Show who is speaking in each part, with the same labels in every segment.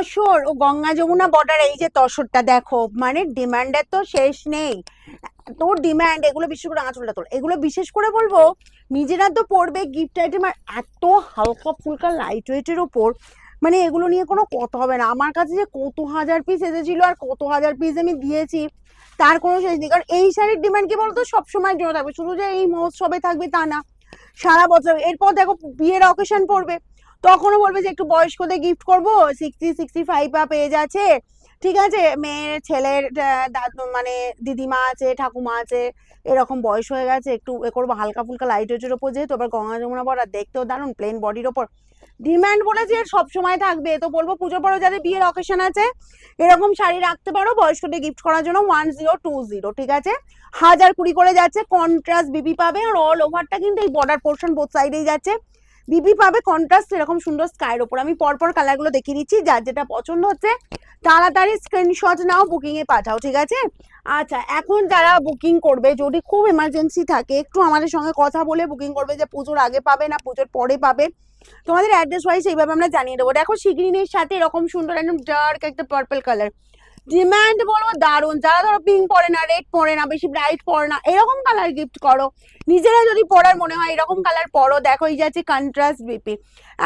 Speaker 1: তসর ও গঙ্গা যমুনা বর্ডার এই যে তসরটা দেখো মানে ডিমান্ডের তো শেষ নেই। তোর ডিমান্ড এগুলো বিশেষ করে আঁচলটা তোর এগুলো বিশেষ করে বলব, নিজেরা তো পড়বে গিফট আইটেম আর এত হালকা ফুলকা লাইট ওয়েটের ওপর মানে এগুলো নিয়ে কোনো কথা হবে না। আমার কাছে যে কত হাজার পিস এসেছিল আর কত হাজার পিস আমি দিয়েছি, তার কোনো শেষ নেই। কারণ এই শাড়ির ডিমান্ড কি বলতো? সবসময় জন্য থাকবে। শুধু যে এই মহোৎসবে থাকবে তা না, সারা বছর। এরপর দেখো বিয়ের অকেশন পড়বে। তখনও বলবে যে একটু বয়স্কদের গিফট করব sixty sixty five up age আছে ঠিক আছে? মেয়ের, ছেলের মানে দিদিমা আছে, ঠাকুমা আছে, এরকম বয়স হয়ে গেছে, একটু এ করব, হালকা ফুলকা লাইট ওয়েটের ওপর যেহেতু আবার গঙ্গা যমুনা বড় দেখতেও দারুণ প্লেন বডির ওপর। ডিমান্ড বলে যে সব সময় থাকবে তো বলব পুজোর পরও যাদের বিয়ের অকেশন আছে, এরকম শাড়ি রাখতে পারো, বয়স্কদের গিফট করার জন্য ওয়ান জিরো টু জিরো ঠিক আছে? হাজার কুড়ি করে যাচ্ছে কন্ট্রাস্ট বিবি পাবে, আর অল ওভারটা কিন্তু এই বর্ডার পোর্শন বোথ সাইডেই যাচ্ছে। বিবি পাবে কন্ট্রাস্ট এরকম সুন্দর স্কাইয়ের ওপর আমি পরপর কালারগুলো দেখিয়ে দিচ্ছি, যার যেটা পছন্দ হচ্ছে, তাড়াতাড়ি স্ক্রিনশট নাও বুকিং এ পাঠাও, ঠিক আছে? আচ্ছা এখন যারা বুকিং করবে, যদি খুব এমার্জেন্সি থাকে, একটু আমাদের সঙ্গে কথা বলে বুকিং করবে যে পুজোর আগে পাবে না, পুজোর পরে পাবে। তোমাদের অ্যাড্রেস ওয়াইজ এইভাবে আমরা জানিয়ে দেবো। দেখো শিগরিনের সাথে এরকম সুন্দর একদম ডার্ক একটা পার্পল কালার ডিমান্ড বলব দারুণ। যারা ধরো পিঙ্ক পরে না রেড পরে না, বেশি ব্রাইট পরে না, এরকম কালার গিফট করো। নিজেরা যদি পরার মনে হয়, এরকম কালার পরো। দেখো, এই যাচ্ছে কন্ট্রাস্ট বিপি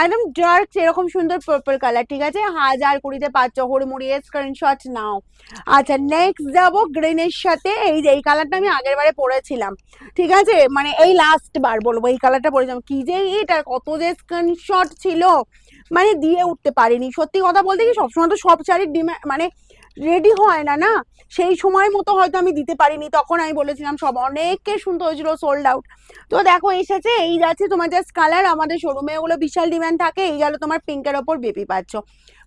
Speaker 1: একদম ডার্ক এরকম সুন্দর পার্পল কালার ঠিক আছে? হাজার কুড়িতে পাচ্ছ। হড়মুড়িয়ে স্ক্রিনশট নাও। আচ্ছা নেক্সট যাব গ্রিনের সাথে। এই যে, এই কালারটা আমি আগের বারে পরেছিলাম। ঠিক আছে? মানে এই লাস্ট বার বলব, এই কালারটা পরেছিলাম। কি যে এটা কত যে স্ক্রিনশট ছিল। মানে দিয়ে উঠতে পারিনি। সত্যি কথা বলতে কি, সবসময় তো সব শাড়ির ডিমা মানে রেডি হয় না না? সেই সময় মতো হয়তো আমি দিতে পারিনি, তখন আমি বলেছিলাম সব অনেককে শুনতে হয়েছিল সোল্ড আউট তো দেখো, এসেছে, এই যাচ্ছে তোমার জাস্ট কালার আমাদের শোরুমে ওগুলো বিশাল ডিমান্ড থাকে, এই গেল তোমার পিঙ্কের ওপর বেবি পাচ্ছ।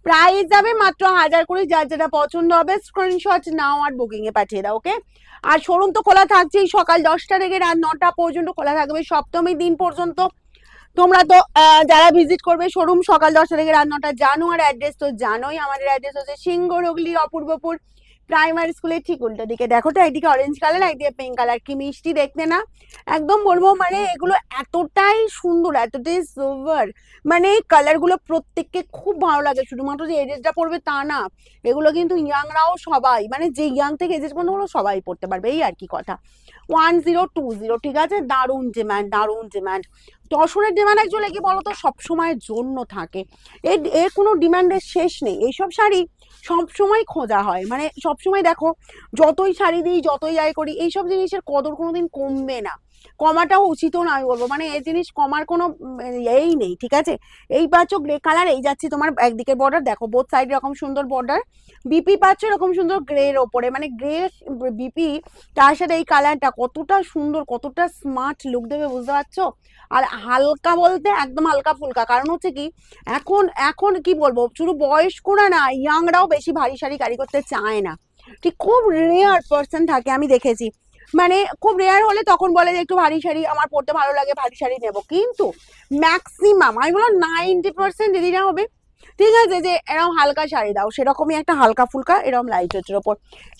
Speaker 1: প্রাইস যাবে মাত্র হাজার কুড়ি, যার যেটা পছন্দ হবে স্ক্রিনশট নাও আর বুকিং এ পাঠিয়ে দাও ওকে আর শোরুম তো খোলা থাকছেই, সকাল দশটা থেকে রাত নটা পর্যন্ত খোলা থাকবে, সপ্তমী দিন পর্যন্ত। তোমরা তো যারা ভিজিট করবে শোরুম সকাল দশটা থেকে রাত নটা, জানো আর অ্যাড্রেস তো জানোই। আমাদের অ্যাড্রেস হচ্ছে সিংহরগলি, অপূর্বপুর প্রাইমারি স্কুলের ঠিক উল্টো দিকে। দেখো তো একদিকে অরেঞ্জ কালার একদিকে পিঙ্ক কালার কি মিষ্টি দেখতে না? একদম বলব মানে এগুলো এতটাই সুন্দর, এতটাই সোভার মানে এই কালারগুলো প্রত্যেককে খুব ভালো লাগে। শুধুমাত্র যে এজেসটা পড়বে তা না। এগুলো কিন্তু ইয়াংরাও সবাই মানে যে ইয়াং থেকে এজেস পর্যন্ত হলো সবাই পড়তে পারবে। এই আর কি কথা। ওয়ান জিরো টু জিরো ঠিক আছে? দারুণ ডিম্যান্ড দারুণ ডিম্যান্ড দর্শনের ডিমান্ড অ্যাকচুয়ালি কি বলতো সবসময়ের জন্য থাকে। এর এর কোনো ডিমান্ডের শেষ নেই। এইসব শাড়ি সবসময় খোঁজা হয়। মানে সবসময় দেখো, যতই শাড়ি দিই, যতই আয় করি, এইসব জিনিসের কদর কোনোদিন কমবে না। কমাটাও উচিতও না আমি বলব। মানে এই জিনিস কমার কোনো এই নেই, ঠিক আছে? এই পাচ্ছ গ্রে কালার এই যাচ্ছে তোমার একদিকে বর্ডার দেখো বোথ সাইড এরকম সুন্দর বর্ডার বিপি পাচ্ছ এরকম সুন্দর গ্রের ওপরে। মানে গ্রে বিপি তার সাথে এই কালারটা কতটা সুন্দর, কতটা স্মার্ট লুক দেবে, বুঝতে পারছ? আর হালকা বলতে একদম হালকা ফুলকা। কারণ হচ্ছে কি, এখন এখন কি বলব, শুধু বয়স্করা না ইয়াংরাও বেশি ভারী শাড়ি ক্যারি করতে চায় না। ঠিক খুব রেয়ার পার্সন থাকে, আমি দেখেছি। মানে খুব রেয়ার হলে তখন বলে যে, একটু ভারী শাড়ি আমার পরতে ভালো লাগে, ভারী শাড়ি নেব। কিন্তু ম্যাক্সিমাম আমি বলো নাইনটি পার্সেন্ট দিদিরা হবে ঠিক আছে, যে এরকম হালকা শাড়ি দাও, সেরকমই একটা হালকা ফুলকা এরকম হচ্ছে ওপর।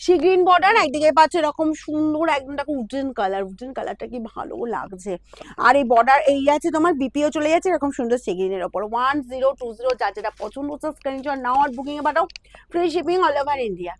Speaker 1: সি গ্রিন বর্ডার একদিকে পাচ্ছে এরকম সুন্দর একদম দেখো উডেন কালার উডেন কালারটা কি ভালো লাগছে। আর এই বর্ডার এই আছে তোমার বিপিও চলে যাচ্ছে, এরকম সুন্দর সি গ্রিনের ওপর। ওয়ান জিরো টু জিরো যা যেটা পছন্দ হচ্ছে স্ক্রিনশট নাও আর বুকিংয়ে পাঠাও। Free shipping all over India